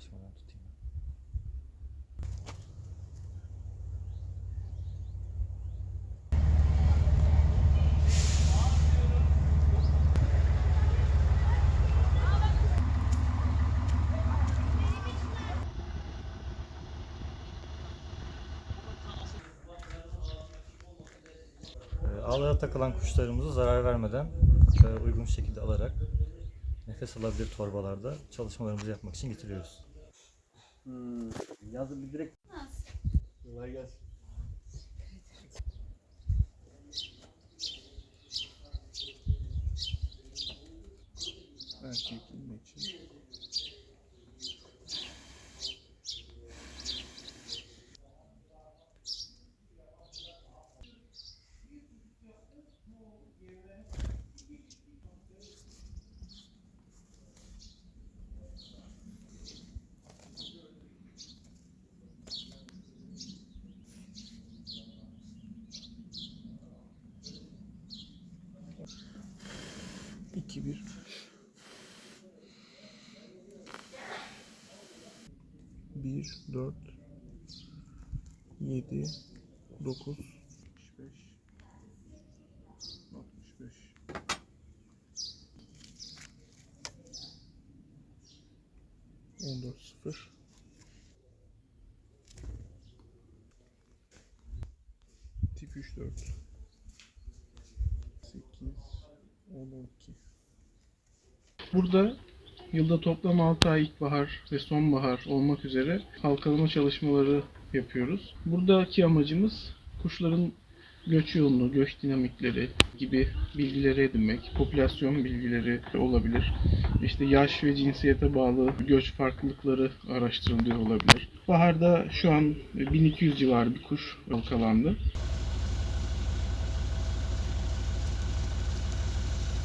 kaçmadan tutayım. Ee, Ağlara takılan kuşlarımızı zarar vermeden e, uygun şekilde alarak nefes alabilir torbalarda çalışmalarımızı yapmak için getiriyoruz. Hmm. Yazın bir direkt. Kolay gelsin. Erkek için. İki bir. Bir, dört, yedi, dokuz, altmış beş, altmış beş. On dört sıfır. Tip üç dört. Sekiz, on iki. Burada Yılda toplam 6 ay ilkbahar ve sonbahar olmak üzere halkalama çalışmaları yapıyoruz. Buradaki amacımız kuşların göç yoğunluğu, göç dinamikleri gibi bilgileri edinmek, popülasyon bilgileri olabilir. İşte yaş ve cinsiyete bağlı göç farklılıkları araştırılıyor olabilir. Baharda şu an 1200 civarı bir kuş halkalandı.